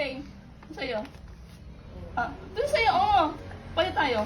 Okay. Sa'yo. Ah, ito sa'yo, oo. Palit tayo.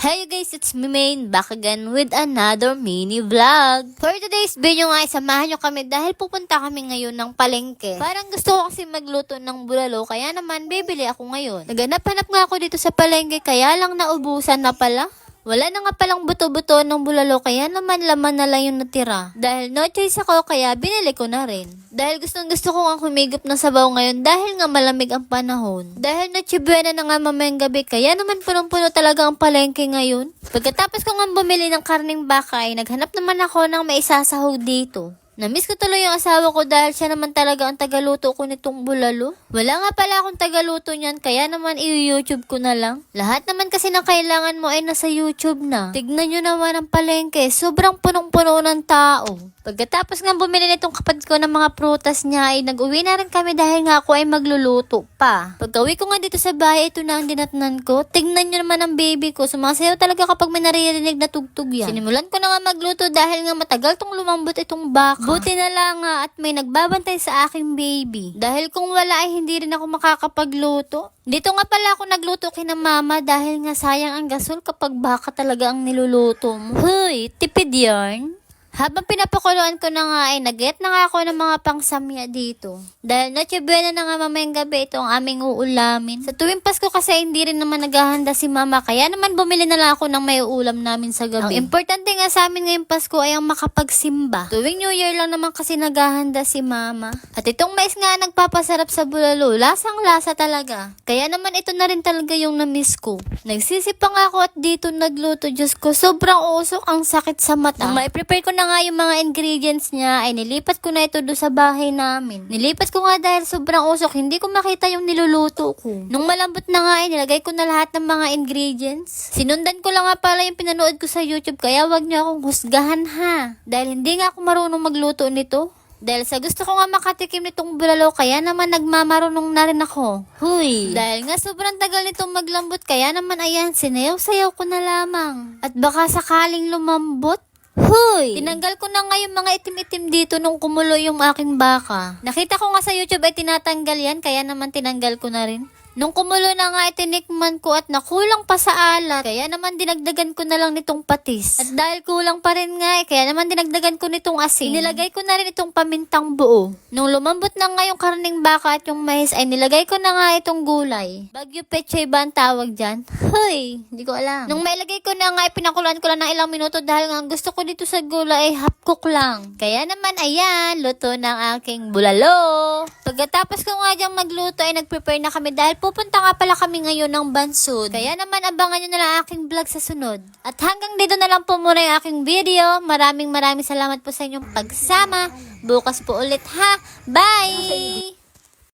Hey guys, it's me Main, back again with another mini vlog. For today's video nga, samahan nyo kami dahil pupunta kami ngayon ng palengke. Parang gusto ko kasi magluto ng bulalo, kaya naman bibili ako ngayon. Naganap-hanap nga ako dito sa palengke, kaya lang naubusan na pala. Wala na nga palang buto-buto ng bulalo, kaya naman laman na lang yung natira. Dahil no choice ako, kaya binili ko na rin. Dahil gustong gusto ko nga humigop ng sabaw ngayon dahil nga malamig ang panahon. Dahil nachibuena na nga mamayang gabi, kaya naman punong-puno talaga ang palengke ngayon. Pagkatapos ko nga bumili ng karning baka ay naghanap naman ako ng maisasahog dito. Namiss ko tuloy yung asawa ko dahil siya naman talaga ang tagaluto ko nitong bulalo. Wala nga pala akong tagaluto niyan kaya naman i-YouTube ko na lang. Lahat naman kasi ng kailangan mo ay nasa YouTube na. Tignan nyo naman ang palengke, sobrang punong-puno ng tao. Pagkatapos nga bumili nitong kapatid ko ng mga prutas niya ay nag-uwi na rin kami dahil nga ako ay magluluto pa. Pagka-uwi ko nga dito sa bahay, ito na ang dinatnan ko. Tignan nyo naman ang baby ko. Sumasayaw talaga kapag may naririnig na tugtog yan. Sinimulan ko na nga magluto dahil nga matagal tong lumambot itong baka. Buti na lang nga at may nagbabantay sa aking baby. Dahil kung wala ay hindi rin ako makakapagluto. Dito nga pala ako nagluto kina mama dahil nga sayang ang gasol kapag baka talaga ang niluluto mo. Huy, tipid yarn. Habang pinapakuluan ko na nga ay nag-get na nga ako ng mga pangsamya dito. Dahil noche buena na nga mamayang gabi ito ang aming uulamin. Sa tuwing Pasko kasi hindi rin naman naghahanda si mama kaya naman bumili na lang ako ng may ulam namin sa gabi. Ang importante nga sa amin ngayong Pasko ay ang makapagsimba. Tuwing New Year lang naman kasi naghahanda si mama. At itong mais nga nagpapasarap sa bulalo, lasang lasa talaga. Kaya naman ito na rin talaga yung na-miss ko. Nagsisip pa nga ako at dito nagluto, Diyos ko, sobrang usok ang sakit sa mata. Nang mai-prepare ko na nga yung mga ingredients niya, ay nilipat ko na ito doon sa bahay namin. Nilipat ko nga dahil sobrang usok, hindi ko makita yung niluluto ko. Nung malambot na nga ay nilagay ko na lahat ng mga ingredients. Sinundan ko lang nga pala yung pinanood ko sa YouTube, kaya wag niyo akong husgahan ha. Dahil hindi nga ako marunong magluto nito. Dahil sa gusto ko nga makatikim nitong bulalo, kaya naman nagmamarunong na rin ako. Huy! Dahil nga sobrang tagal nitong maglambot, kaya naman ayan, sinayaw-sayaw ko na lamang. At baka sakaling lumambot, Huy! Tinanggal ko na nga yung mga itim-itim dito nung kumulo yung aking baka. Nakita ko nga sa YouTube ay tinatanggal yan, kaya naman tinanggal ko na rin. Nung kumulo na nga, itinikman ko at nakulang pa sa alat. Kaya naman dinagdagan ko na lang nitong patis. At dahil kulang pa rin nga eh, kaya naman dinagdagan ko nitong asin. Nilagay ko na rin itong pamintang buo. Nung lumambot na nga yung karning baka at yung mais, ay nilagay ko na nga itong gulay. Bagyo pechay ba ang tawag dyan? Hoy, hindi ko alam. Nung mailagay ko na nga, pinakuluan ko lang ng ilang minuto dahil nga gusto ko dito sa gulay ay half cook lang. Kaya naman, ayan, luto ng aking bulalo. Pagkatapos ko nga diyang magluto ay nag-prepare na kami dahil pupunta nga pala kami ngayon ng Bansud. Kaya naman abangan nyo na lang aking vlog sa sunod. At hanggang dito na lang po muna yung aking video. Maraming maraming salamat po sa inyong pagsama. Bukas po ulit ha. Bye!